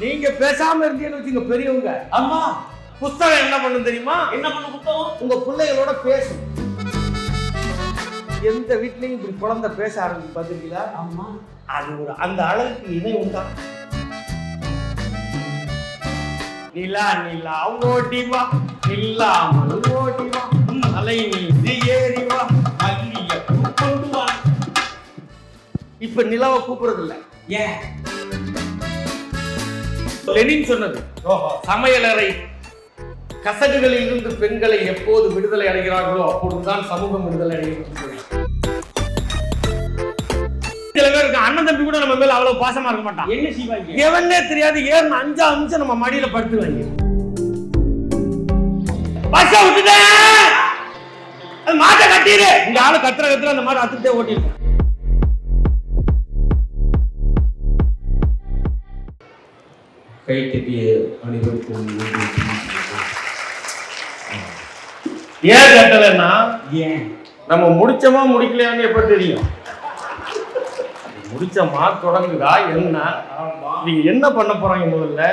நீங்க பேசாம இருந்தீங்கன்னு வச்சுங்க பெரியவங்க. அம்மா புஸ்தகம் என்ன பண்ணும் தெரியுமா? என்ன பண்ண புத்தகம்? உங்க பிள்ளைகளோட பேசும். எந்த வீட்லயும் இப்படி குழந்தை பேச ஆரம்பிச்சு பாத்தீங்களா அம்மா அது ஒரு அந்த அளவுக்கு இணை உண்டா? நிலா நிலா ஓடி வா. நில்லாமல் ஓடி வா. மலை மீது ஏறி வா. மல்லிய கொண்டு வா. இப்ப நிலாவை கூப்பிடுறது இல்ல ஏன்? லெனின் சொன்னது. சமையலறை. கசடுகளில் இருந்து பெண்களை எப்போது விடுதலை அடைகிறார்களோ அப்பொழுதுதான் சமூகம் விடுதலை அடைகிறது. சில பேருக்கு அண்ணன் தம்பி கூட நம்ம மேல அவ்வளவு பாசமா இருக்க மாட்டான். என்ன செய்வாங்க? எவனே தெரியாது ஏன் அஞ்சா நிமிஷம் நம்ம மடியில படுத்துவாங்க பஸ்ஸ விட்டுட்டேன். மாட்டை கட்டிடு. இந்த ஆளு கத்துற கத்துற அந்த மாட்டை அத்துட்டே ஓட்டிருக்கோம் கைத்தட்டிய அனைவருக்கும். ஏன் கட்டலைன்னா ஏன்? நம்ம முடிச்சோமா முடிக்கலையான்னு எப்ப தெரியும்? முடிச்சோமா தொடங்குதா என்ன? நீங்க என்ன பண்ண போறாங்க முதல்ல?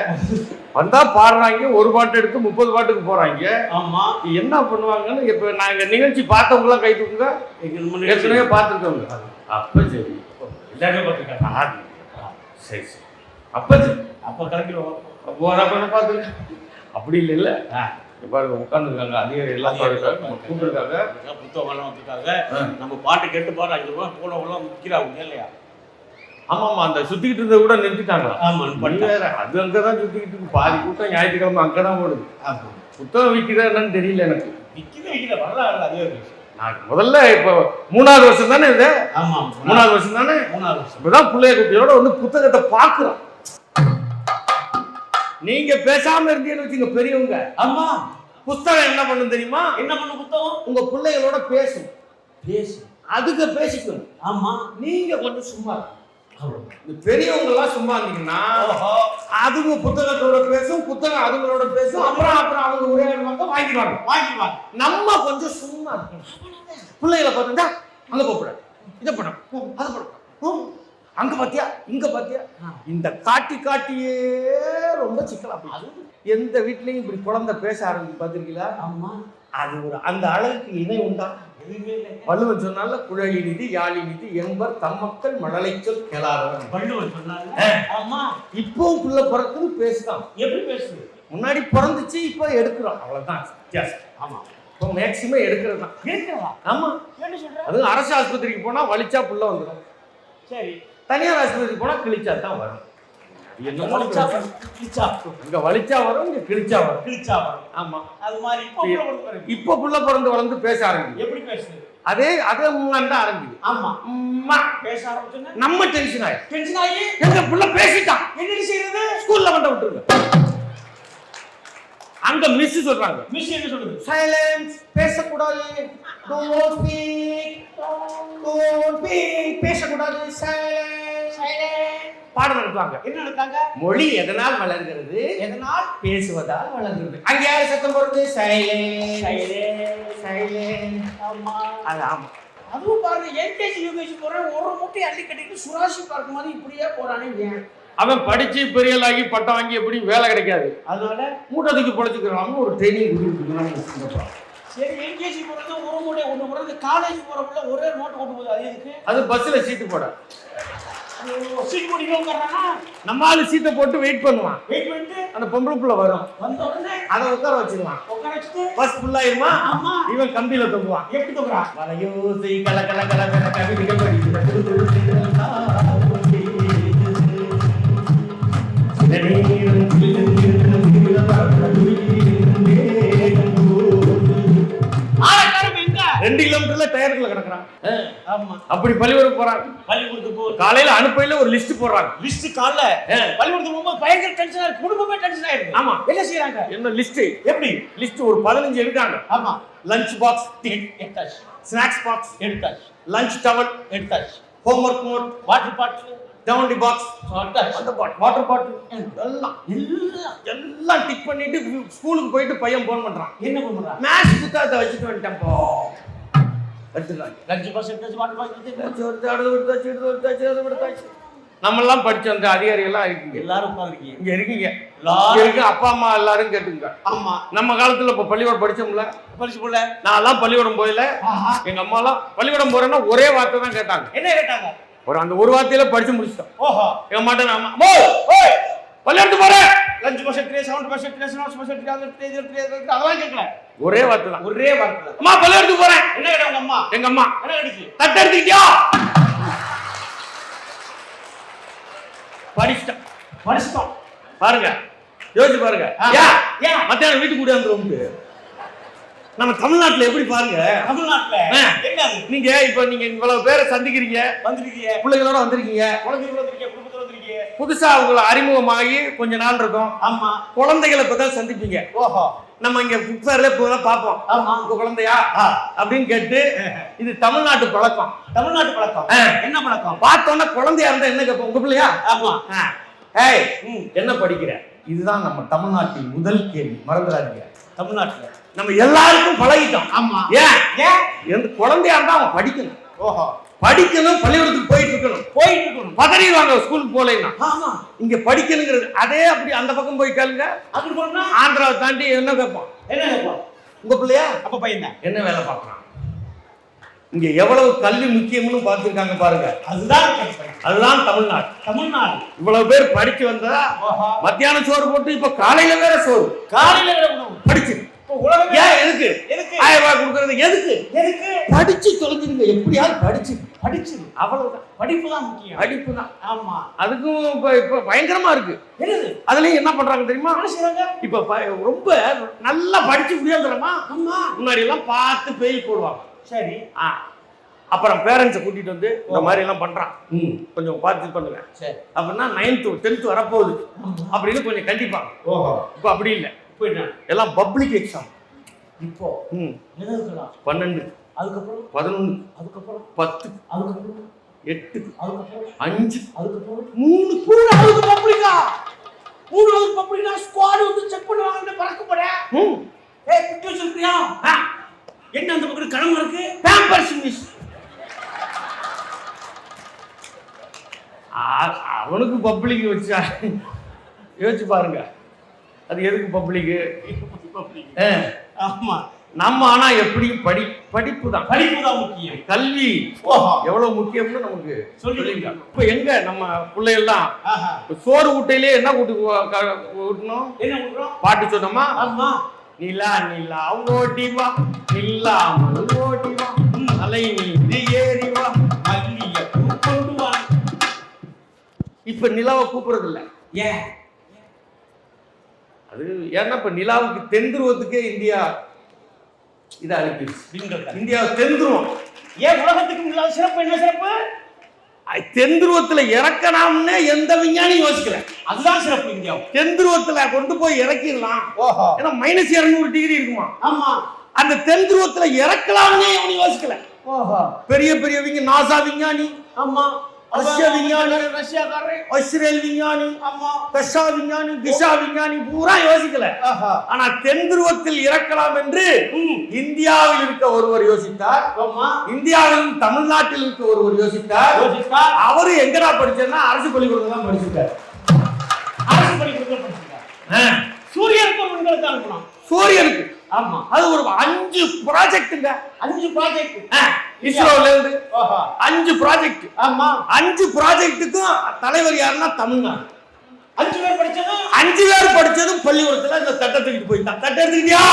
வந்தா பாடுறாங்க ஒரு பாட்டு எடுத்து முப்பது பாட்டுக்கு போறாங்க. ஆமா. என்ன பண்ணுவாங்கன்னு இப்ப நாங்க நிகழ்ச்சி பார்த்தவங்க எல்லாம் கை தூக்குங்க. ஏற்கனவே பார்த்துருக்கோங்க அப்ப சரி. எல்லாருமே பார்த்துருக்காங்க. சரி சரி. அப்ப சரி. அப்ப கிளம்பிடுவோம் அப்போ வரப்ப பார்த்துருக்க அப்படி இல்லை இல்ல. பாருங்க உட்காந்துருக்காங்க அதிகாரி எல்லாம் கூப்பிட்டுருக்காங்க. புத்தகம் எல்லாம் வந்திருக்காங்க. நம்ம பாட்டு கேட்டு பாரு அஞ்சு ரூபா போனவங்களாம் முக்கிறாங்க இல்லையா? ஆமா ஆமா அந்த சுத்திக்கிட்டு இருந்தது கூட நிறுத்திட்டாங்களா ஆமா பண்ணி வேற அது அங்கதான் சுத்திக்கிட்டு இருக்கு. பாதி கூட்டம் ஞாயிற்றுக்கிழமை அங்கதான் ஓடுது. ஆமா. புத்தகம் விற்கிறா என்னன்னு தெரியல எனக்கு. விற்கிது விற்கிது வரலாறு அதே நான் முதல்ல இப்போ மூணாவது வருஷம் தானே இது? ஆமா. மூணாவது வருஷம் தானே? மூணாவது வருஷம். இப்பதான் பிள்ளைய குட்டியோட வந்து புத்தகத்தை பார்க்கிறோம். நீங்க பேசாம இருந்தீங்கன்னு வச்சுங்க பெரியவங்க. அம்மா புஸ்தகம் என்ன பண்ணும் தெரியுமா? என்ன பண்ண புத்தகம்? உங்க பிள்ளைகளோட பேசும். பேசு அதுக்கு பேசிக்கணும் ஆமா. நீங்க கொஞ்சம் சும்மா பெரியவங்க எல்லாம் சும்மா இருந்தீங்கன்னா அதுங்க புத்தகத்தோட பேசும் புத்தகம் அதுங்களோட பேசும் அப்புறம் அப்புறம் அவங்க உரையாடுவாங்க வாங்கிடுவாங்க. வாங்கிடுவாங்க. நம்ம கொஞ்சம் சும்மா இருக்கணும். பிள்ளைகளை பார்த்துட்டா அங்க போகக்கூடாது. இதை பண்ண அதை பண்ண அங்க பாத்தியா? இங்க பாத்தியா? இந்த காட்டி காட்டியே ரொம்ப சிக்கலா போயிடுச்சு. எந்த வீட்லயும் இப்படி குழந்தை பேச ஆரம்பிச்சு பாத்திருக்கீங்களா? ஆமா. அது ஒரு அந்த அளவுக்கு இணை உண்டா? வள்ளுவன் சொன்னால குழலி நிதி யாழி நிதி என்பர் தம்மக்கள் மழலை சொல் கேளாதவன். வள்ளுவன் சொன்னாங்க ஆமா. இப்பவும் புள்ள பிறக்குது பேசுதான். எப்படி பேசுது? முன்னாடி பிறந்துச்சு இப்போ எடுக்கிறோம். அவ்வளவுதான் வித்தியாசம். ஆமா. இப்போ மேக்சிமம் எடுக்கிறது தான். ஆமா. என்ன அதுவும் அரசு ஆஸ்பத்திரிக்கு போனா வலிச்சா புள்ள வந்துடும் சரி. தனியார் ஆஸ்பத்திரிக்கு போனா கிழிச்சா தான் வரும். இங்க வலிச்சா வரும் இங்க கிழிச்சா வரும். கிழிச்சா வரும். ஆமா. அது மாதிரி இப்போ புள்ள பிறந்து வளர்ந்து பேச ஆரம்பிக்குது. எப்படி பேசுது அதே அதே முன்னாடி தான் ஆரம்பிக்குது. ஆமா. அம்மா, பேச ஆரம்பிச்சுன்னா? நம்ம டென்ஷன் ஆகி எங்க புள்ள பேசிட்டான். என்னடி செய்யறது ஸ்கூல்ல கொண்டு விட்டுருங்க. அங்க மிஸ் சொல்றாங்க. மிஸ் என்ன சொல்லுது சைலன்ஸ் பேசக்கூடாது. டோன்ட் ஸ்பீக் டோன்ட் ஸ்பீக் பேசக்கூடாது. சைலன்ஸ் பாடம் நடத்துவாங்க என்ன நடத்தாங்க மொழி எதனால் வளர்கிறது? எதனால்? பேசுவதால் வளர்கிறது. அங்க யாரு சத்தம் போடுறது? சைலன்ஸ் சைலன்ஸ் சைலன்ஸ் ஆமா. அது ஆமா. அதுவும் பாருங்க எல்கேஜி யூகேஜி போறேன் ஒரு மூட்டை அள்ளி கட்டிட்டு சுராசி பார்க்க மாதிரி இப்படியே போறானே ஏன்? அவன் படிச்சு பெரியலாகி பட்டம் வாங்கி எப்படி வேலை கிடைக்காது. அதனால மூட்டை தூக்கி பொழைச்சிக்கிறாங்க ஒரு ட்ரைனிங் கொடுத்துருக்காங்க சரி எல்கேஜி போறது ஒரு மூட்டை ஒன்று போறது காலேஜ் போறப்பல ஒரே நோட்டு கொண்டு போகுது. அது பஸ்ல சீட்டு போட. சீட் உட்காரானா நம்ம ஆளு சீட்டை போட்டு வெயிட் பண்ணுவான். வெயிட் பண்ணிட்டு அந்த பொம்பளை புள்ள வரும். வந்த உடனே அதை உட்கார வச்சிருவான். உட்கார வச்சுட்டு பஸ் ஃபுல்லாயிருமா ஆமா. இவன் கம்பியில தொங்குவான். எப்படி தோக்குறான் வலையோசை கல கல கல கல ரெண்டு கிலோமீட்டர்ல டயருக்குள்ள கிடக்குறான். அப்படி பள்ளிக்கூடம் போறாங்க பள்ளிக்கூடத்துக்கு போ. காலையில அனுப்பையில ஒரு லிஸ்ட் போடுறாங்க. லிஸ்ட் காலைல பள்ளிக்கூடத்துக்கு போகும்போது பயங்கர டென்ஷன் ஆயிருக்கு குடும்பமே டென்ஷன் ஆயிருக்கு ஆமா. என்ன செய்யறாங்க என்ன லிஸ்ட் எப்படி? லிஸ்ட் ஒரு பதினஞ்சு எடுக்காங்க. ஆமா. லஞ்ச் பாக்ஸ் எடுத்தாச்சு. ஸ்நாக்ஸ் பாக்ஸ் எடுத்தாச்சு. லஞ்ச் டவல் எடுத்தாச்சு. ஹோம்ஒர்க் நோட் வாட்டர் பாட்டில் டவுன்டி பாக்ஸ் எடுத்தாச்சு அந்த பாட்டில் வாட்டர் பாட்டில் எல்லாம் எல்லாம் எல்லாம் டிக் பண்ணிட்டு ஸ்கூலுக்கு போயிட்டு பையன் போன் பண்றான். என்ன பண்றாங்க மேத்ஸ் புத்தகத்தை வச்சுட்டு வந்துட்டேன் போ. எடுத்துக்கலாம் லஞ்ச் பாக்ஸ் எடுத்தாச்சு வாட்டர் பாக்ஸ் எடுத்தாச்சு எடுத்தாச்சு, எடுத்தாச்சு, அடுத்து எடுத்தாச்சு, எடுத்து எடுத்தாச்சு, அது எடுத்தாச்சு. நம்ம எல்லாம் படிச்ச அந்த அதிகாரி எல்லாம் இருக்கீங்க. எல்லாரும் உட்காந்துருக்கீங்க இங்க இருக்கீங்க. எல்லாரும் இருக்க அப்பா அம்மா எல்லாரும் கேட்டுங்க ஆமா. நம்ம காலத்துல இப்ப பள்ளிக்கூடம் படிச்சோம்ல? பரிசு போல. நான் எல்லாம் பள்ளிக்கூடம் போயில எங்க அம்மா எல்லாம் பள்ளிக்கூடம் போறேன்னா ஒரே வார்த்தை தான் கேட்டாங்க. என்ன கேட்டாங்க? ஒரு அந்த ஒரு வார்த்தையில படிச்சு முடிச்சிட்டோம் ஓஹோ. எங்க மாட்டேன் அம்மா, ஓய் பள்ளிக்கூடத்துக்கு போறேன் lunch bus three seven bus three seven bus three அது த்ரீ த்ரீ அதெல்லாம் கேட்கல. ஒரே வார்த்தை தான். ஒரே வார்த்தை அம்மா பள்ளிக்கூடத்துக்கு போறேன். என்ன கேட்டா உங்க அம்மா? எங்க அம்மா. என்ன கேட்டுச்சு? தட்டு எடுத்துக்கிட்டியா? படிச்சிட்டேன். படிச்சிட்டோம் பாருங்க. யோசிச்சு பாருங்க. ஏன் மத்தியானம் வீட்டுக்கு கூட வந்துருவோம் நம்ம தமிழ்நாட்டுல எப்படி பாருங்க? தமிழ்நாட்டுல. என்ன நீங்க இப்ப நீங்க இவ்வளவு பேரை சந்திக்கிறீங்க. வந்திருக்கீங்க. பிள்ளைகளோட வந்திருக்கீங்க. குழந்தைகள் வந்திருக்கீங்க குடும்பத்துல வந்திருக்கீங்க. புதுசா அவங்கள அறிமுகமாகி கொஞ்ச நாள் இருக்கும். ஆமா. குழந்தைகளை இப்பதான் சந்திப்பீங்க. ஓஹோ. நம்ம இங்க புக்ஸார்ல இப்பதான் பார்ப்போம். ஆமா. உங்க குழந்தையா. அப்படின்னு கேட்டு இது தமிழ்நாட்டு பழக்கம். தமிழ்நாட்டு பழக்கம். என்ன பழக்கம்? பார்த்தோன்னா குழந்தையா இருந்தா என்ன கேட்போம்? உங்க பிள்ளையா? ஆமா. ஏய். என்ன படிக்கிற? இதுதான் நம்ம தமிழ்நாட்டின் முதல் கேள்வி. மறந்துடாதீங்க. தமிழ்நாட்டுல. நம்ம எல்லாருக்கும் பழகிட்டோம். ஆமா. ஏன்? ஏன்? எந்த குழந்தையா இருந்தா அவன் படிக்கணும். ஓஹோ. படிக்கணும் பள்ளிக்கூடத்துக்கு போயிட்டு இருக்கணும் போயிட்டு இருக்கணும் பதறிடுவாங்க ஸ்கூலுக்கு போலேன்னா ஆமா. இங்க படிக்கணுங்கிறது அதே அப்படி அந்த பக்கம் போய் கேளுங்க. அப்படி போனா? ஆந்திராவை தாண்டி என்ன கேட்பான்? என்ன கேட்போம் உங்க பிள்ளையா? அப்ப பையன் என்ன வேலை பார்க்கறான்? இங்க எவ்வளவு கல்வி முக்கியம்னு பார்த்துருக்காங்க பாருங்க. அதுதான் கேட்பேன். அதுதான் தமிழ்நாடு. தமிழ்நாடு. இவ்வளவு பேர் படிச்சு வந்தா மத்தியானம் சோறு போட்டு இப்ப காலையில வேற சோறு. காலையில படிச்சு. ஏன் எதுக்கு? எதுக்கு? ஆயிரம் ரூபாய் கொடுக்கறது எதுக்கு? எதுக்கு? படிச்சு தொலைஞ்சிருங்க. எப்படியாவது படிச்சு. படிச்சு. அவ்வளவுதான். படிப்பு தான் முக்கியம். படிப்பு தான். ஆமா. அதுக்கும் இப்ப இப்ப பயங்கரமா இருக்கு. அதுலயும் என்ன பண்றாங்க தெரியுமா? இப்ப ரொம்ப நல்லா படிச்சு முடியாதுலமா ஆமா. முன்னாடி எல்லாம் பார்த்து பெயில் போடுவாங்க. சரி. ஆ. அப்புறம் பேரண்ட்ஸை கூட்டிட்டு வந்து இந்த மாதிரி எல்லாம் பண்றான். கொஞ்சம் பார்த்து பண்ணுங்க சரி. அப்படின்னா நைன்த்து டென்த்து வரப்போகுது. அப்படின்னு கொஞ்சம் கண்டிப்பாங்க. ஓஹோ. இப்போ அப்படி இல்லை. போயிட்டேன் எல்லாம் பப்ளிக் எக்ஸாம் இப்போ ம். பன்னெண்டு அதுக்கப்புறம் பதினொன்று அதுக்கப்புறம் பத்து அதுக்கப்புறம் எட்டு அதுக்கப்புறம் அஞ்சு அதுக்கப்புறம் மூணு. மூணாவது பப்ளிக்கா மூணாவது பப்ளிக்கா ஸ்குவாட் வந்து செக் பண்ணுவாங்க பறக்க போறேன் ம். ஏய் வச்சிருக்கியா? ஆ. என்ன அந்த பக்கம் கிழமை இருக்கு? பேம்பர்ஸ் மிஸ் அவனுக்கு பப்ளிக் வச்சா யோசிச்சு பாருங்க. அது எதுக்கு பப்ளிக்கு ஆமா. நம்ம ஆனா எப்படியும் படி படிப்பு தான். படிப்பு தான் முக்கியம். கல்வி. ஓஹோ. எவ்வளவு முக்கியம்னு நமக்கு சொல்லி சொல்லியிருக்காங்க இப்போ எங்க நம்ம பிள்ளைகள்லாம்? சோறு ஊட்டையிலே என்ன கூட்டு ஊட்டணும்? என்ன பாட்டு சொன்னோமா? ஆமா. நிலா நிலா ஓடி வா. நில்லாமல் ஓடி வா. அலை நீதி ஏறி வா. மல்லிய பூ கொண்டு வா. இப்ப நிலாவை கூப்பிடுறது இல்ல ஏன்? அது ஏன்னா இப்ப நிலாவுக்கு தென் துருவத்துக்கே இந்தியா இதை அனுப்பிடுச்சு. இந்தியா தென் துருவம் ஏன் உலகத்துக்கு இல்லாத சிறப்பு என்ன சிறப்பு? அது தென் துருவத்துல இறக்கலாம்னு எந்த விஞ்ஞானியும் யோசிக்கல. அதுதான் சிறப்பு இந்தியாவுக்கு தென் துருவத்துல கொண்டு போய் இறக்கிடலாம். ஓஹோ. ஏன்னா மைனஸ் இருநூறு டிகிரி இருக்குமா? ஆமா. அந்த தென் துருவத்துல இறக்கலாம்னே அவனு யோசிக்கல. ஓஹோ. பெரிய பெரியவங்க நாசா விஞ்ஞானி. ஆமா. ரஷ்யா விஞ்ஞானி ரஷ்யாக்காரர் இஸ்ரேல் விஞ்ஞானி ஆமா கஷா விஞ்ஞானி பூரா யோசிக்கல ஆனா தென் துருவத்தில் இறக்கலாம் என்று இந்தியாவில் இருக்க ஒருவர் யோசித்தார் இந்தியாவிலும் தமிழ்நாட்டில் இருக்க ஒருவர் யோசித்தார் யோசித்தா அவரு எங்கடா படிச்சேன்னா அரசு பள்ளிக்கூடம் தான் படிச்சிருக்காரு அரசு பள்ளிக்கூடத்தில் படிச்சிருக்காங்க சூரியனுக்கு விண்கலத்தை அனுப்பணும் சூரியனுக்கு ஆமா. அது ஒரு அஞ்சு ப்ராஜெக்ட்டுங்க அஞ்சு ப்ராஜெக்ட் இஸ்ரோல இருந்து. ஓஹோ அஞ்சு ப்ராஜெக்ட் ஆமா. அஞ்சு ப்ராஜெக்ட்டுக்கும் தலைவர் யாருன்னா தமிழ்நாடு. அஞ்சு பேர் படிச்சது? அஞ்சு பேர் படிச்சதும் பள்ளிக்கூடத்துல இந்த தட்டை தூக்கிட்டு போயிட்டான் தட்டை எடுத்துக்கிட்டியா?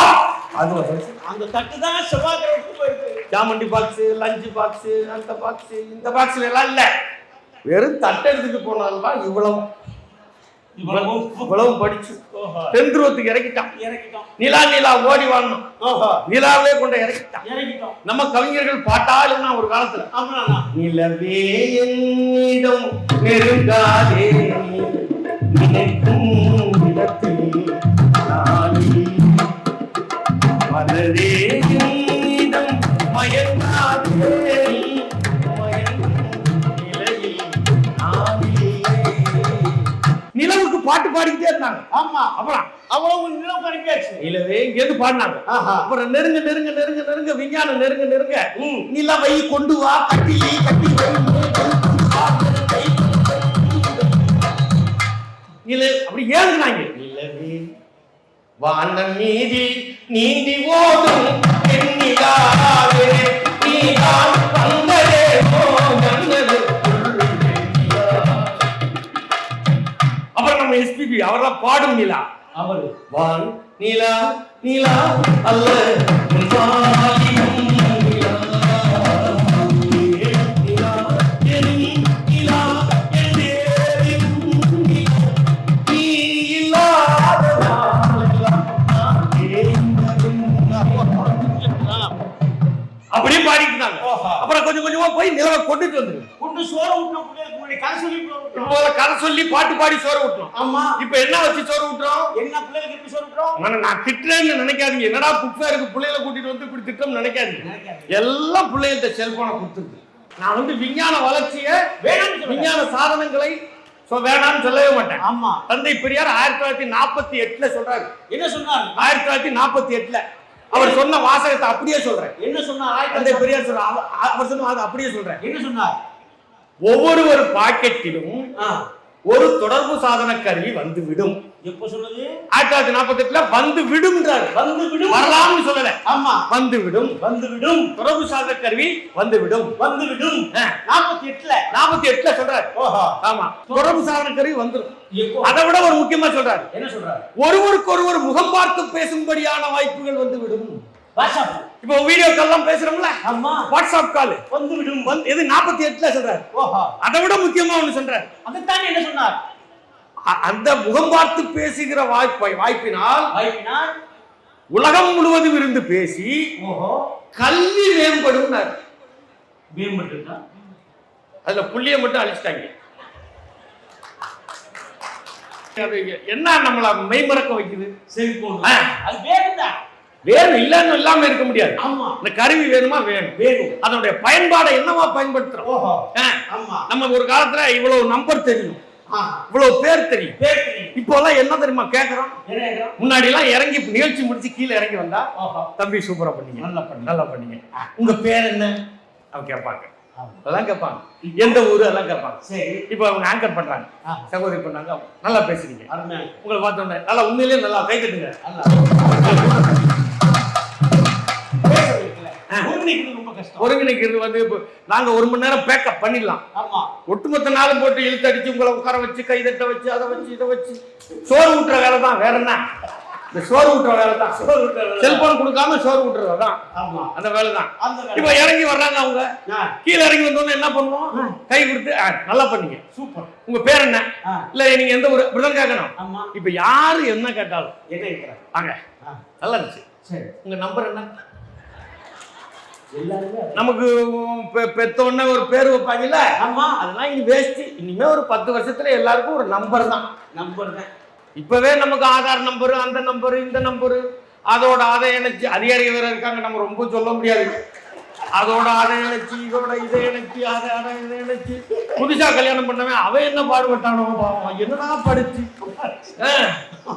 அது. அந்த தட்டு தான் செவ்வாய் கிரகத்துக்கு போயிருக்கு. ஜாமண்டி பாக்ஸ் லஞ்ச் பாக்ஸ் அந்த பாக்ஸ் இந்த பாக்ஸ்ல எல்லாம் இல்ல. வெறும் தட்டை எடுத்துட்டு போனால்தான் இவ்வளவு. இவ்வளவு இவ்வளவு படிச்சு ஓஹோ. தென்துருவத்துக்கு இறக்கிட்டான். நிலா நிலா ஓடி வாழணும் ஓஹோ. நிலாவிலே கொண்டு இறக்கிட்டான். நம்ம கவிஞர்கள் பாட்டாளுன்னா ஒரு காலத்துல. நிலவே என்னிடம் நெருங்காதே. பாடிக்கிட்டே இருந்தாங்க. ஆமா. அப்புறம் அவ்வளவு நிலம் அனுப்பியாச்சு நிலவே இங்கேருந்து பாடினாங்க. அப்புறம் நெருங்க நெருங்க நெருங்க நெருங்க விஞ்ஞானம் நெருங்க நெருங்க. நிலவை கொண்டு வா கட்டி கட்டி நில அப்படி ஏங்குனாங்க நிலவே வானம் மீதி நீந்தி ஓடும் எண்ணிலாவே நீதான் வந்ததே ஜன்னது நம்ம எஸ்பிபி அவரெல்லாம் பாடும் நிலா அவரு வான் நிலா நிலா அல்ல. அப்படியே பாடிட்டு ஓஹோ. அப்புறம் கொஞ்சம் கொஞ்சமா போய் நிலவை கொண்டுட்டு வந்துருங்க கொண்டு சோறு ஊட்டின பிள்ளைகளுக்கு முன்னாடி. கதை சொல்லி கதை பாட்டு பாடி சோறு விட்டுறோம் ஆமா. இப்ப என்ன வச்சு சோறு விட்டுறோம் என்ன பிள்ளைகளுக்கு எப்படி சோறு விட்டுறோம் ஆனா நான் திட்டுறேன்னு நினைக்காதீங்க. என்னடா புக்ஸா இருக்கு பிள்ளைகளை கூட்டிட்டு வந்து இப்படி திட்டம் நினைக்காதீங்க. எல்லாம் பிள்ளைகிட்ட செல்போனை கொடுத்துருக்கு. நான் வந்து விஞ்ஞான வளர்ச்சிய சொல்லுங்க. விஞ்ஞான சாதனங்களை சொ வேணாம்னு சொல்லவே மாட்டேன். ஆமா. தந்தை பெரியார் ஆயிரத்தி தொள்ளாயிரத்தி நாற்பத்தி எட்டுல சொல்றாரு. என்ன சொன்னார்? ஆயிரத்தி தொள்ளாயிரத்தி நாற்பத்தி எட்டுல. அவர் சொன்ன வாசகத்தை அப்படியே சொல்றேன். என்ன சொன்னார்? தந்தை பெரியார் சொல்ற அவ- அவர் சொன்ன அப்படியே சொல்றேன். என்ன சொன்னார்? ஒவ்வொரு ஒரு பாக்கெட்டிலும் ஒரு தொடர்பு சாதன கருவி வந்து விடும் எப்ப சொன்னது ஆயிரத்தி தொள்ளாயிரத்தி நாற்பத்தி எட்டுல வந்து விடும்ன்றாரு வந்து விடும் வரலாம்னு சொல்லல. ஆமா. வந்து விடும் வந்து விடும் தொடர்பு சாதன கருவி வந்து விடும் வந்து விடும். நாற்பத்தி எட்டுல நாற்பத்தி எட்டுல சொல்றாரு ஆமா. தொடர்பு சாதன கருவி வந்துடும் அதை விட ஒரு முக்கியமா சொல்றாரு. என்ன சொல்றாரு? ஒருவருக்கு ஒருவர் முகம் பார்த்து பேசும்படியான வாய்ப்புகள் வந்து விடும் வாட்ஸ்அப். இப்போ வீடியோ கால்லாம் பேசுறோம்ல? ஆமா. வாட்ஸ்அப் கால் வந்து விடும் வந்து இது நாற்பத்தி எட்டுல சொல்றாரு? ஓஹோ. அதை விட முக்கியமா ஒண்ணு சொல்றாரு. அதைத்தான் என்ன சொன்னார்? அந்த முகம் பார்த்து பேசுகிற வாய்ப்பை வாய்ப்பினால் வாய்ப்பினால் உலகம் முழுவதும் இருந்து பேசி ஓஹோ. கல்வி மேம்படும் மேம்பட்டு அதுல புள்ளிய மட்டும் அழிச்சிட்டாங்க. என்ன நம்மள மெய்மறக்க வைக்குது? செல்போன் ஆ. அது வேணும்தான் வேணும் இல்லன்னு இல்லாம இருக்க முடியாது. ஆமா. இந்த கருவி வேணுமா? வேணும். வேணும். அதனுடைய பயன்பாடை என்னவா பயன்படுத்துறோம்? ஓஹோ. ஆமா. நம்ம ஒரு காலத்துல இவ்வளவு நம்பர் தெரியும். இவ்வளவு பேர் தெரியும். இப்போ எல்லாம் என்ன தெரியுமா? கேக்குறோம்? முன்னாடி எல்லாம் இறங்கி நிகழ்ச்சி முடிச்சு கீழே இறங்கி வந்தா தம்பி சூப்பரா பண்ணீங்க. நல்லா பண்ணு நல்லா பண்ணீங்க. உங்க பேர் என்ன? அவன் கேட்பாங்க. அதெல்லாம் கேட்பாங்க. எந்த ஊரு? அதெல்லாம் கேட்பாங்க. சரி. இப்போ அவங்க ஆங்கர் பண்றாங்க. சகோதரி பண்ணாங்க நல்லா பேசுறீங்க. உங்களை பார்த்தோன்னே நல்லா உண்மையிலேயே நல்லா கை தட்டுங்க நல்லா. ஒருங்கிணைக்கிறது ரொம்ப கஷ்டம். ஒருங்கிணைக்கிறது வந்து இப்போ நாங்க ஒரு மணி நேரம் பேக்கப் பண்ணிடலாம். ஆமா. ஒட்டுமொத்த நாளும் போட்டு இழுத்து அடிச்சு உங்களை உட்கார வச்சு கை தட்ட வச்சு அதை வச்சு இதை வச்சு. சோறு ஊட்டுற வேலை தான். வேற என்ன? இந்த சோறு ஊட்டுற வேலை தான். சோறு ஊட்டுற. செல்போன் கொடுக்காம சோறு ஊட்டுறது தான். ஆமா. அந்த வேலை தான். இப்போ இறங்கி வர்றாங்க அவங்க. கீழே இறங்கி வந்தோடனே என்ன பண்ணுவோம்? கை கொடுத்து நல்லா பண்ணீங்க. சூப்பர். உங்க பேர் என்ன? இல்ல நீங்க எந்த ஊர்? இப்படிதான் கேட்கணும். இப்ப யாரு என்ன கேட்டாலும் என்ன ஆ, நல்லா இருந்துச்சு. சரி. உங்க நம்பர் என்ன. நமக்கு பெ- பெத்த உடனே ஒரு பேர் வைப்பாங்கல்ல? ஆமா. அதெல்லாம் இனி வேஸ்ட் இனிமே ஒரு பத்து வருஷத்துல எல்லாருக்கும் ஒரு நம்பர் தான். நம்பர் தான் இப்பவே நமக்கு ஆதார் நம்பர் அந்த நம்பர் இந்த நம்பர் அதோட அதை இணைச்சு அதிகாரி வேற இருக்காங்க. நம்ம ரொம்ப சொல்ல முடியாது. அதோட அதை இணைச்சு இதோட இதை இணைச்சு அதை அதை இதை இணைச்சு. புதுசா கல்யாணம் பண்ணவன் அவன் என்ன பாடுபட்டானோ பாவம். என்னடா படிச்சு?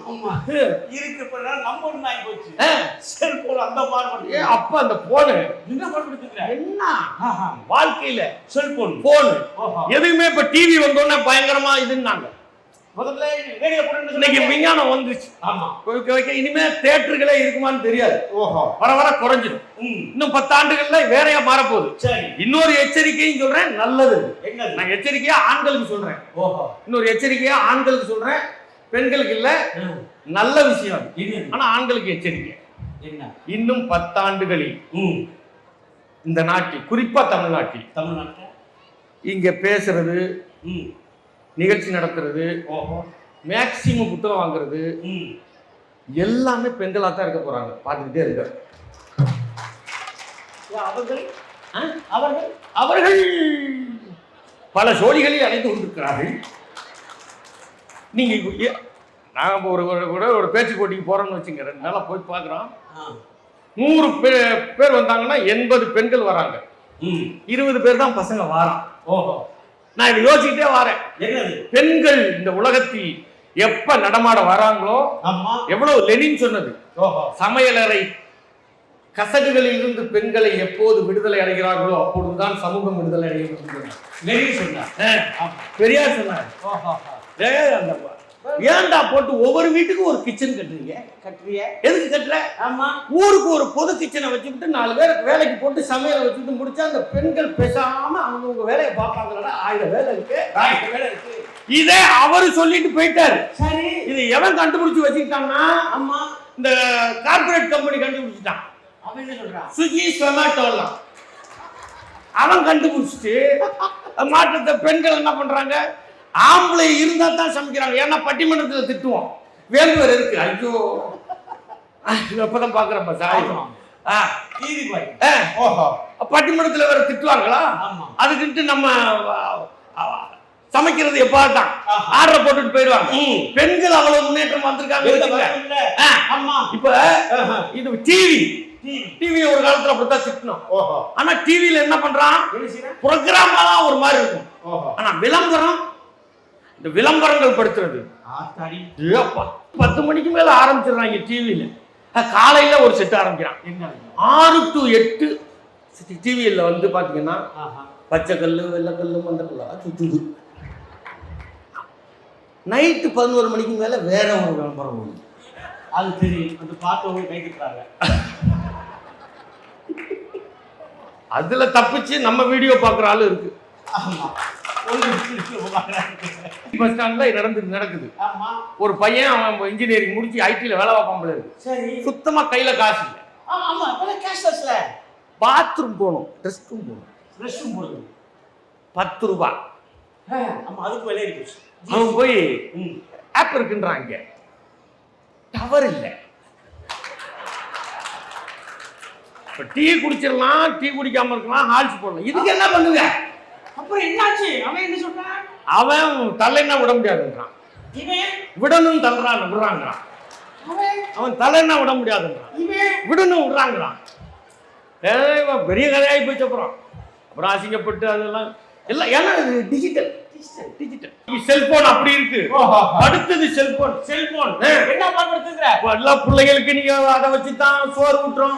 ஆமா. இருக்கு இப்ப நம்பர் ஆகி போச்சு. செல்போன் அந்த ஏ பாடுபட்டு அப்ப அந்த போனு என்ன பாடுபடுத்துக்கிற என்ன? வாழ்க்கையில செல்போன் போனு எதுவுமே இப்ப டிவி வந்தோடனே பயங்கரமா இதுன்னாங்க. முதல்ல ரேடியோ இன்னைக்கு விஞ்ஞானம் வந்துருச்சு. ஆமா. இனிமே தேட்டர்களே இருக்குமான்னு தெரியாது. ஓஹோ. வர வர குறைஞ்சிடும் இன்னும் பத்தாண்டுகள்ல வேறையா மாறப்போகுது. சரி. இன்னொரு எச்சரிக்கையும் சொல்றேன் நல்லது. நான் எச்சரிக்கையா ஆண்களுக்கு சொல்றேன். ஓஹோ. இன்னொரு எச்சரிக்கையா ஆண்களுக்கு சொல்றேன். பெண்களுக்கு இல்ல. நல்ல விஷயம் ஆனா ஆண்களுக்கு எச்சரிக்கை. இன்னும் பத்தாண்டுகளில் இந்த நாட்டில் குறிப்பா தமிழ்நாட்டில் தமிழ்நாட்டில்? இங்க பேசுறது நிகழ்ச்சி நடத்துறது மேக்சிமம் புத்தகம் வாங்குறது எல்லாமே பெண்களா தான் இருக்க போறாங்க. பார்த்துக்கிட்டே இருக்க அவர்கள்? அவர்கள்? அவர்கள் பல சோழிகளை அடைந்து கொண்டிருக்கிறார்கள். நீங்க இப்ப ஏ- நான் இப்ப ஒரு கூட ஒரு பேச்சு போட்டிக்கு போறோம்னு வச்சுங்க ரெண்டு நாளா போய் பார்க்குறோம். நூறு பேர் வந்தாங்கன்னா எண்பது பெண்கள் வராங்க. இருபது பேர் தான் பசங்க வாரான். ஓஹோ. நான் இதை யோசிச்சுக்கிட்டே வரேன். என்னது? பெண்கள் இந்த உலகத்தில் எப்ப நடமாட வராங்களோ எவ்வளவு லெனின் சொன்னது. ஓஹோ. சமையலறை கசடுகளில் இருந்து பெண்களை எப்போது விடுதலை அடைகிறார்களோ அப்பொழுதுதான் சமூகம் விடுதலை ஆமா பெரியார் சொன்னார். ஏன்டா போட்டு ஒவ்வொரு வீட்டுக்கும் ஒரு கிச்சன் கட்டுறீங்க? கட்டுறிய. எதுக்கு கட்டுற? ஆமா. ஊருக்கு ஒரு பொது கிச்சனை வச்சுக்கிட்டு நாலு பேர் வேலைக்கு போட்டு சமையலை வச்சுக்கிட்டு முடிச்சா அந்த பெண்கள் பேசாம அவங்கவுங்க வேலையை பார்ப்பாங்களா ஆயிரம் வேலை இருக்கு. ஆயிரம் வேலை இருக்கு. இதே அவரு சொல்லிட்டு போயிட்டாரு. சரி. இது எவன் கண்டுபிடிச்சு வச்சுக்கிட்டான்னா ஆமா. இந்த கார்ப்பரேட் கம்பெனி கண்டுபிடிச்சிட்டான். அவன் என்ன சொல்றான் ஸ்விக்கி சொமேட்டோலாம் அவன் கண்டுபிடிச்சிட்டு மாற்றத்தை பெண்கள் என்ன பண்றாங்க? ஆம்பளை இருந்தா தான் சமைக்கிறாங்க. ஏன்னா பட்டிமன்றத்தில் திட்டுவோம். வேண்டுவர் இருக்கு. ஐயோ. இப்பதான் பாக்குறப்ப ஓஹோ. பட்டிமன்றத்தில் வேற திட்டுவாங்களா? ஆமா. அதுக்குன்ட்டு நம்ம சமைக்கிறது எப்பாதான். ஆர்டர் போட்டுட்டு போயிடுவாங்க. பெண்கள் அவ்வளவு முன்னேற்றம் வந்திருக்காங்க இப்ப. இது டிவி டிவி ஒரு காலத்துல அப்படித்தான் திட்டணும் ஓஹோ. ஆனா டிவில என்ன பண்றான்? ப்ரோக்ராமா ஒரு மாதிரி இருக்கும். ஆனா விளம்பரம் இந்த விளம்பரங்கள் படுத்துறது. பத்து மணிக்கு மேல ஆரம்பிச்சிடுறாங்க டிவியில காலையில ஒரு செட் ஆரம்பிக்கிறான். ஆறு டு எட்டு டிவியில வந்து பாத்தீங்கன்னா ஆஹா. பச்சை கல்லு வெள்ளைக்கல்லு மந்தக்கல்லா சுத்துது நைட்டு பதினோரு மணிக்கு மேல வேற ஒரு விளம்பரம் வருது அது தெரியும் அந்த பார்த்தவங்க கை கட்டுறாங்க அதுல தப்பிச்சு நம்ம வீடியோ பாக்குற ஆளு இருக்கு. பஸ் ஸ்டாண்ட்ல நடந்து நடக்குது. ஆமா. ஒரு பையன் அவன் இன்ஜினியரிங் முடிச்சு ஐடில வேலை பார்ப்பான் இருக்கு. சரி. சுத்தமா கையில காசு இல்லை. பாத்ரூம் போகணும். ரெஸ்ட் ரூம் போகணும். ரெஸ்ட் ரூம் போடுது பத்து ரூபாய் ஆமா. அதுக்கு விலை இருக்கு. அவன் போய் ஆப் இருக்குன்றான் இங்க. டவர் இல்லை. இப்போ டீ குடிச்சிடலாம் டீ குடிக்காம இருக்கலாம் ஹால்ஸ் போடலாம். இதுக்கு என்ன பண்ணுங்க அப்புறம் என்னாச்சு? அவன் என்ன சொல்றான்? அவன் தலைன்னா விட முடியாதுன்றான். இவன்? விடணும் தள்ளுறான் விடுறாங்கிறான் அவன்? தலைன்னா விட முடியாதுன்றான். இவன்? விடணும் விடுறாங்கிறான் பெரிய கதையாகி போச்சு அப்புறம். அப்புறம் அசிங்கப்பட்டு அதெல்லாம் எல்லாம் ஏன்னா டிஜிட்டல் செல்போன் அப்படி இருக்கு. அடுத்தது செல்போன் செல்போன். என்ன இப்ப எல்லா பிள்ளைகளுக்கு நீங்க அதை வச்சு தான் சோறு ஊட்டுறோம்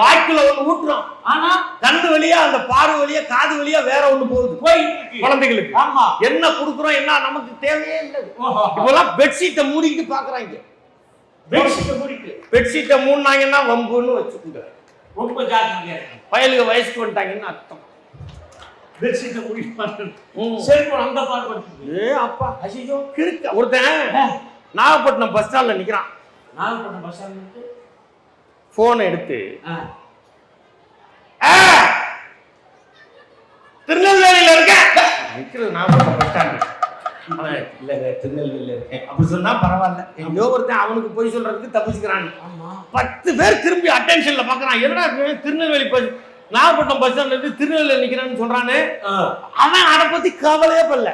வாய்க்குள்ள ஒண்ணு ஊட்டுறோம். ஆனா? கண்ணு வழியா அந்த பார்வை வழியா காது வழியா வேற ஒண்ணு போகுது. இருக்கு குழந்தைகளுக்கு. ஆமா. என்ன கொடுக்குறோம் என்ன நமக்கு தேவையே இல்லை. இப்பெல்லாம் பெட்ஷீட்டை மூடிக்கிட்டு பாக்குறாங்க. பெட்ஷீட் மூடிட்டு. பெட்ஷீட்டை மூடினாங்கன்னா வம்புன்னு வச்சுக்கோங்க. ரொம்ப ஜாக்கிரதையா இருக்கு பயலுக்கு வயசுக்கு வந்துட்டாங்கன்னு அர்த்தம். பெட்ஷீட்டை. செல்போன் அந்த பார்க்கறது ஏ அப்பா. ஐயோ கிறுக்க. ஒருத்தன் நாகப்பட்டினம் பஸ் ஸ்டாண்ட்ல நிக்கிறான். நாகப்பட்டினம் பஸ் ஸ்டாண்ட் போனை எடுத்து ஆ. "ஆ, திருநெல்வேலியில இருக்க நிக்கிறது நாகப்பட்டினம் பஸ் ஸ்டாண்டு இல்லைங்க திருநெல்வேலியில இருக்கேன். அப்படி சொன்னா பரவாயில்ல. எங்கேயோ ஒருத்தன் அவனுக்கு போய் சொல்றதுக்கு தப்பிச்சுக்கிறான். பத்து பேர் திரும்பி அட்டென்ஷன்ல பாக்குறான். என்னடா திருநெல்வேலி பஸ் நாகப்பட்டினம் பஸ் ஸ்டாண்ட்ல இருந்து திருநெல்வேலி நிக்கிறான்னு சொல்றானே. அவன் அதை பத்தி கவலையே கவலைப்படல.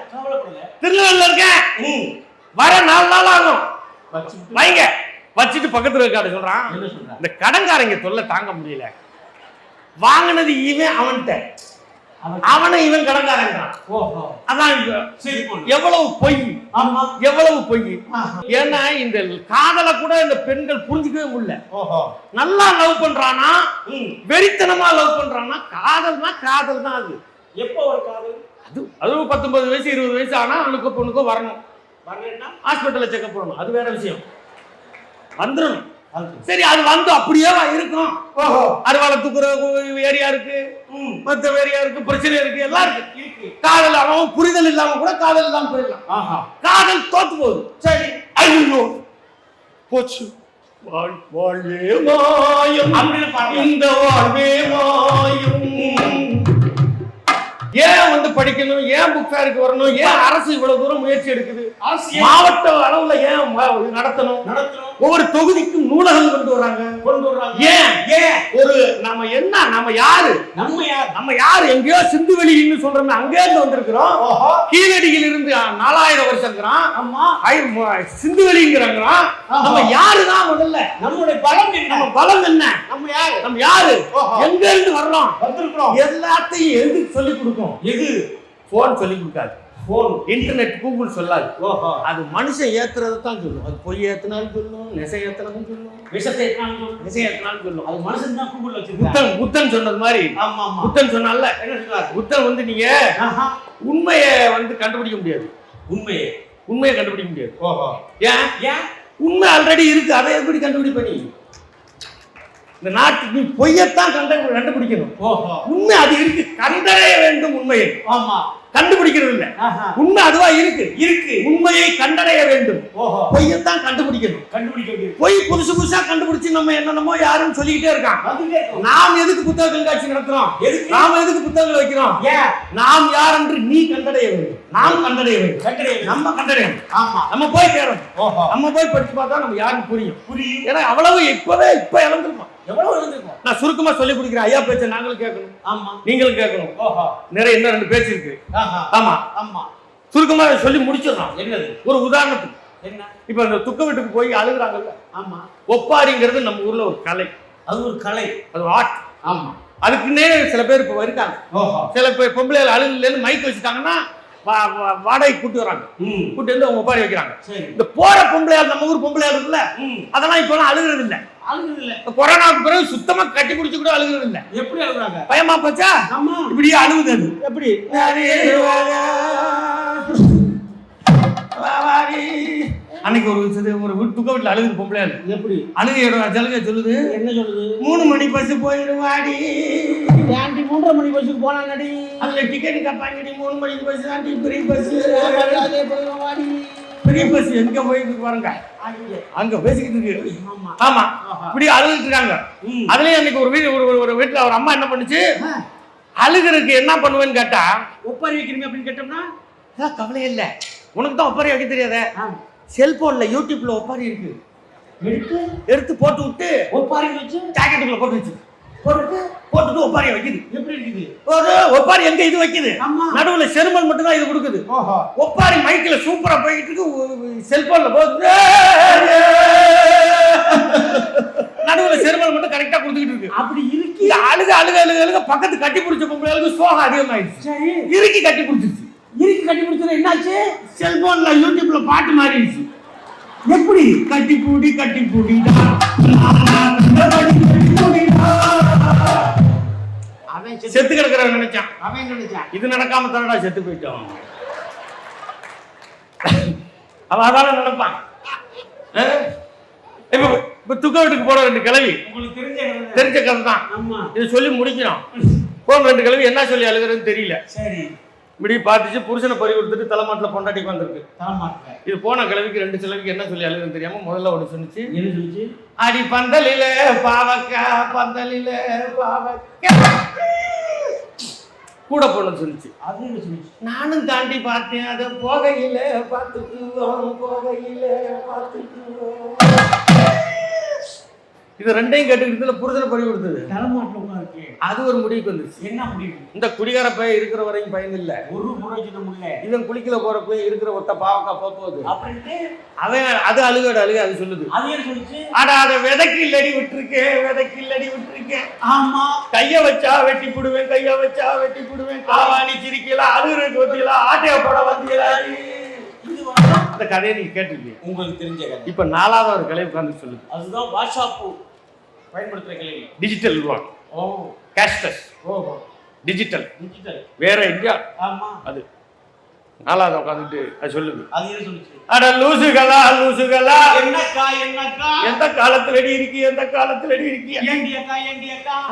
திருநெல்வேலியில இருக்கேன். வர நாலு நாள் ஆகும். வைங்க. வச்சுட்டு பக்கத்துல இருக்காரு சொல்றான். இந்த கடன்காரங்க தொல்லை தாங்க முடியல. வாங்கினது இவன் அவன்கிட்ட. அவன் இவன் கடன்காரன்றான் ஓஹோ அதான் எவ்வளவு பொய். எவ்வளவு பொய். ஏன்னா இந்த காதலை கூட இந்த பெண்கள் புரிஞ்சுக்கவே முடியல. ஓஹோ. நல்லா லவ் பண்றானா? வெறித்தனமா லவ் பண்றானா? காதல்னா காதல் தான் அது. எப்போ ஒரு காதல்? அது அதுவும் பத்தொன்பது வயசு இருபது வயசு ஆனா அவனுக்கு பொண்ணுக்கோ வரணும். ஹாஸ்பிட்டல்ல செக்அப் பண்ணணும் அது வேற விஷயம். வந்துடணும் சரி அது வந்து அப்படியே இருக்கும். ஓஹோ. அருவாளை தூக்குற ஏரியா இருக்கு ம். மத்த ஏரியா இருக்கு பிரச்சனை இருக்கு எல்லாம் இருக்கு. காதல் அவன் புரிதல் இல்லாம கூட காதல் இல்லாம போயிடலாம். ஆஹா. காதல் தோத்து போகுது. சரி. ஐயோ. போச்சு. வாழ் வாழ்வே மாயம். இந்த வாழ்வே மாயம். ஏன் வந்து படிக்கணும்? ஏன் புக் ஃபேருக்கு வரணும்? ஏன் அரசு இவ்வளவு தூரம் முயற்சி எடுக்குது? மாவட்ட அளவுல ஏன் நடத்தணும்? ஒவ்வொரு தொகுதிக்கும் நூலகம் கொண்டு வராங்க. கொண்டு வர்றாங்க. ஏன்? ஏன்? ஒரு நம்ம என்ன நம்ம யாரு? நம்ம யார்? நம்ம யாரு? எங்கேயோ சிந்து வெளியின்னு சொல்றோமே அங்கே இருந்து வந்திருக்கிறோம் கீழடியில் இருந்து நாலாயிரம் வருஷங்கிறான். ஆமா. சிந்து வெளிங்கிறாங்கிறான். நம்ம யாருதான் முதல்ல? நம்முடைய பலம் என்ன? நம்ம பலம் என்ன? நம்ம யாரு? நம்ம யாரு. எங்க இருந்து வர்றோம்? வந்திருக்கிறோம். எல்லாத்தையும் எது சொல்லி கொடுக்கும் எது? போன் சொல்லி கொடுக்காது போன் இன்டர்நெட் கூகுள் சொல்லாது. ஓஹோ. அது மனுஷன் ஏத்துறது தான் சொல்லும். அது பொய் ஏத்தினாலும் சொல்லும் நெசை ஏத்தினாலும் சொல்லும். விஷத்தை எத்தனாலும் நெசை ஏத்தினாலும் சொல்லும். அது மனுஷன் தான் கூகுள் வச்சிருக்கான். புத்தன் புத்தன் சொன்னது மாதிரி. ஆமா ஆமா. புத்தன் சொன்னால என்ன சொல்றாரு புத்தன் வந்து நீங்க உண்மையை வந்து கண்டுபிடிக்க முடியாது. உண்மையே? உண்மையை கண்டுபிடிக்க முடியாது. ஓஹோ. ஏன்? ஏன்? உண்மை ஆல்ரெடி இருக்கு. அதை எப்படி கண்டுபிடிப்ப நீ? இந்த நாட்டு நீ பொய்யத்தான் கண்ட கண்டுபிடிக்கணும். ஓஹோ. உண்மை அது இருக்கு. கண்டறிய வேண்டும் உண்மையை. ஆமா. கண்டுபிடிக்கிறது இல்ல. உண்மை அதுவா இருக்கு. இருக்கு. உண்மையை கண்டடைய வேண்டும். ஓஹோ. பொய்யத்தான் கண்டுபிடிக்கணும். கண்டுபிடிக்க பொய் புதுசு புதுசா கண்டுபிடிச்சு நம்ம என்னென்னமோ யாரும் சொல்லிக்கிட்டே இருக்கான். நாம் எதுக்கு புத்தக கண்காட்சி நடத்துறோம்? நாம் எதுக்கு புத்தகங்கள் வைக்கிறோம்? நாம் யார் என்று நீ கண்டடைய வேண்டும். நாம் கண்டடைய வேண்டும். கண்டறிய நம்ம கண்டடையணும் ஆமா. நம்ம போய் தேடணும் நம்ம போய் படிச்சு பார்த்தா நம்ம யாருக்கு புரியும். புரியும். ஏன்னா அவ்வளவு இப்பவே இப்ப இழந்திருக்கோம். எவ்வளவு நான் சுருக்கமா சொல்லி கொடுக்குறேன். ஐயா பேச்ச நாங்களும் கேட்கணும். ஆமா. நீங்களும் கேட்கணும். ஓஹோ. நிறைய இன்னும் ரெண்டு பேச்சு இருக்கு. ஆமா. ஆமா. சுருக்கமா சொல்லி முடிச்சிடலாம் என்னது? ஒரு உதாரணத்துக்கு. என்ன? இப்ப இந்த துக்க வீட்டுக்கு போய் அழுகுறாங்கல்ல? ஆமா. ஒப்பாரிங்கிறது நம்ம ஊர்ல ஒரு கலை. அது ஒரு கலை. அது ஆர்ட். ஆமா. அதுக்குன்னே சில பேர் இப்ப இருக்காங்க. ஓஹோ. சில பேர் பொம்பளைகள் அழுகுலேருந்து மைக் வச்சுட்டாங்கன்னா வாடகை கூட்டி வராங்க. கூட்டி வந்து அவங்க ஒப்பாரி வைக்கிறாங்க. இந்த போற பொம்பளையால் நம்ம ஊர் பொம்பளையால் இருக்குல்ல அதெல்லாம் இப்பெல்லாம் அழுகுறது இல்ல. இப்ப கொரோனாவுக்கு பிறகு சுத்தமா கட்டி பிடிச்சு கூட அழுகுறது இல்ல. எப்படி அழுகுறாங்க? பயமா போச்சா? இப்படியே அழுகுது அது. எப்படி? அன்னைக்கு ஒரு இது ஒரு துக்க வீட்டுல அழுகுது பொம்பளையால் எப்படி? அழுகையோட ஜலுகை சொல்லுது. என்ன சொல்லுது? மூணு மணி பஸ் போயிடுவாடி ஆண்டி மூன்றரை மணி பஸ்ஸுக்கு போனா நடி அதுல டிக்கெட் கப்பாங்கடி. மூணு மணிக்கு பஸ் தாண்டி பெரிய பஸ் போயிடுவாடி பெரிய பஸ் எங்க போயிட்டு பாருங்க. அங்க. பேசிக்கிட்டு இருக்கு. ஆமா. இப்படி அழுதுட்டு இருக்காங்க. அதுலயும் அன்னைக்கு ஒரு வீடு ஒரு ஒரு- வீட்டுல ஒரு அம்மா என்ன பண்ணுச்சு? அழுகிறதுக்கு என்ன பண்ணுவேன்னு கேட்டா ஒப்பாரி வைக்கணுமே அப்படின்னு கேட்டோம்னா? "அதான் கவலை இல்ல. உனக்கு தான் ஒப்பாரி வைக்க தெரியாத. செல்போன்ல யூடியூப்ல ஒப்பாரி இருக்கு. எடுத்து? எடுத்து போட்டு விட்டு ஒப்பாரி வச்சு? ஜாக்கெட்டுக்குள்ள போட்டு வச்சு. போட்டுட்டு? போட்டுட்டு ஒப்பாரியை வைக்குது. எப்படி இருக்குது? ஒரு ஒப்பாரி எங்க இது வைக்குது. நடுவுல செருமல் மட்டும் தான் இது கொடுக்குது. ஓஹோ. ஒப்பாரி மைக்ல சூப்பரா போயிட்டு இருக்கு. செல்போன்ல போகுது நடுவுல செருமல் மட்டும் கரெக்டா கொடுத்துக்கிட்டு இருக்கு. அப்படி இருக்கு? அழுக அழுக அழுக அழுக பக்கத்து கட்டி பிடிச்ச பொம்பளைகளுக்கு சோகம் அதிகமாயிடுச்சு. இறுக்கி கட்டி பிடிச்சிருச்சு. இருக்கு கட்டி பிடிச்சது என்னாச்சு? செல்போன்ல யூடியூப்ல பாட்டு மாறிடுச்சு. எப்படி? கட்டி பூடி கட்டி பூடிடா அவன் செத்து கிடக்குறவன் நினைச்சான். அவன் நினைச்சான்? இது நடக்காம தானடா செத்து போயிட்டோம். அவன் அதான நினைப்பான்? இப்ப இப்ப துக்க வீட்டுக்கு போற ரெண்டு கிளவி உங்களுக்கு தெரிஞ்ச கதை தெரிஞ்ச கதை தான். ஆமா. இதை சொல்லி முடிக்கிறோம். போன ரெண்டு கிளவி என்ன சொல்லி அழுகிறதுன்னு தெரியல. சரி. இப்படி பார்த்துச்சு புருஷனை பறி கொடுத்துட்டு தலைமாட்டில் பொண்டாட்டிக்கு வந்திருக்கு. தரமாட்டேன் இது போன கிழவிக்கு ரெண்டு சிலவிக்கு என்ன சொல்லி அழுகுதுன்னு தெரியாம முதல்ல ஒன்று சொன்னிச்சு. என்ன சொல்லிச்சு அடி பந்தலில பாவக்கா பந்தலில பாவக்கா. கூட பொண்ணு சொன்னிச்சு. அது சொல்லிச்சு நானும் தாண்டி பார்த்தேன் அதை போகையில பார்த்துக்குவோம் போகையில பார்த்துக்குவோம். இது ரெண்டையும் கேட்டுக்கிட்டு புருஷனை பறி கொடுத்தது. தரமாட்டமா இருக்கு. அது ஒரு முடிவுக்கு வந்துருச்சு. என்ன முடிவு? இந்த குடிகார பையன் இருக்கிற வரையும் பயன் இல்ல. ஒரு பிரயோஜனம் இல்ல இவன் குளிக்கல போறப்ப இருக்கிற ஒத்த பாவக்கா போக போகுது அப்படின்ட்டு அவன் அது அழுகோட அழுக அது சொல்லுது. அது சொல்லிச்சு? ஆனா அதை விதைக்கு இல்லடி விட்டுருக்கேன் விதைக்கு இல்லடி விட்டுருக்கேன் ஆமா. கைய வச்சா வெட்டி போடுவேன் கைய வச்சா வெட்டி போடுவேன். காவாணி சிரிக்கலாம் அழுகுறதுக்கு வந்தீங்களா ஆட்டைய போட வந்தீங்களா அந்த கதையை நீங்க கேட்டிருக்கீங்க. உங்களுக்கு தெரிஞ்ச கதை. இப்ப நாலாவது ஒரு கலை உட்கார்ந்து சொல்லுது. அதுதான் வாட்ஸ்அப் பயன்படுத்துற கேள்வி டிஜிட்டல் உருவாங்க ஓ. கேஷ்லெஸ் ஓஹோ. டிஜிட்டல் டிஜிட்டல் வேற இந்தியா ஆமா. அது. நாலாவது உட்காந்துட்டு அது சொல்லிச்சு? அட லூசுகளா லூசுகளா? என்னக்கா என்னக்கா? எந்த காலத்துல அடி இருக்கி எந்த காலத்துல அடி இருக்கி?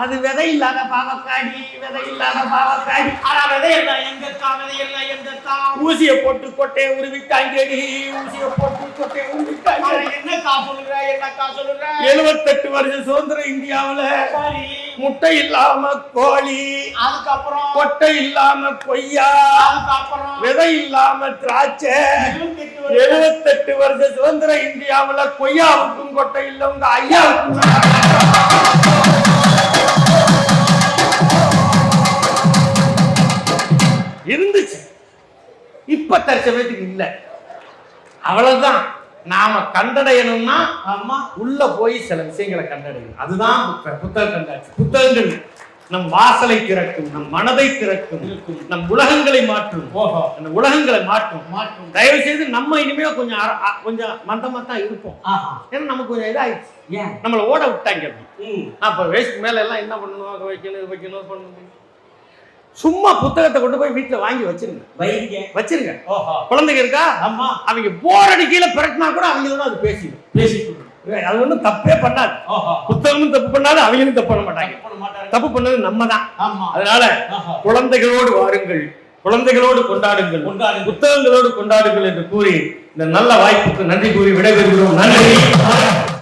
அது விதை இல்லாத பாவக்காடி விதை இல்லாத பாவக்காடி. ஆனா விதையெல்லாம் எங்கக்கா விதையெல்லாம் எங்கக்கா? ஊசிய போட்டு கொட்டையை உருவிட்டாங்கடி ஊசிய போட்டு கொட்டையை உருவிட்டாங்க அட என்னக்கா சொல்லுற என்னக்கா சொல்லுற? எழுபத்தெட்டு வருஷம் சுதந்திர இந்தியாவுல. சரி. முட்டை இல்லாம கோழி அதுக்கப்புறம்? கொட்டை இல்லாம கொய்யா அதுக்கப்புறம்? விதை இல்லாம திராட்சை எழுபத்தெட்டு வருஷ சுதந்திர இந்தியாவுல கொய்யாவுக்கும் கொட்டை இல்ல உங்க ஐயாவுக்கும். இருந்துச்சு. இப்ப தற்சமயத்துக்கு இல்ல. அவ்வளவுதான். நாம கண்டடையணும்னா உள்ள போய் சில விஷயங்களை கண்டடையணும். அதுதான் புத்தக கண்காட்சி புத்தகங்கள் நம் வாசலை திறக்கும் நம் மனதை திறக்கும் நம் உலகங்களை மாற்றும். ஓஹோ. அந்த உலகங்களை மாற்றும். மாற்றும். தயவு செய்து நம்ம இனிமே கொஞ்சம் கொஞ்சம் மந்தமா தான் இருப்போம். ஆஹா. ஏன்னா நமக்கு கொஞ்சம் இதாயிடுச்சு. ஏன்? நம்மளை ஓட விட்டாங்க அப்ப வேஸ்ட் மேல எல்லாம் என்ன பண்ணணும் வைக்கணும் இது வைக்கணும் பண்ணணும். சும்மா புத்தகத்தை கொண்டு போய் வீட்டுல வாங்கி வச்சிருங்க. வச்சிருங்க. குழந்தைங்க இருக்கா? அவங்க போர் அடிக்கையில பிரட்டினா கூட அவங்களோட அது பேசிடும். பேசிட்டு அது ஒண்ணும் தப்பே பண்ணாது. புத்தகமும் தப்பு பண்ணாது அவங்களும் தப்பு பண்ண மாட்டாங்க. தப்பு பண்ணது நம்ம தான் அதனால. குழந்தைகளோடு வாருங்கள் குழந்தைகளோடு கொண்டாடுங்கள் கொண்டாடுங்கள். புத்தகங்களோடு கொண்டாடுங்கள் என்று கூறி இந்த நல்ல வாய்ப்புக்கு நன்றி கூறி விடைபெறுகிறோம். நன்றி.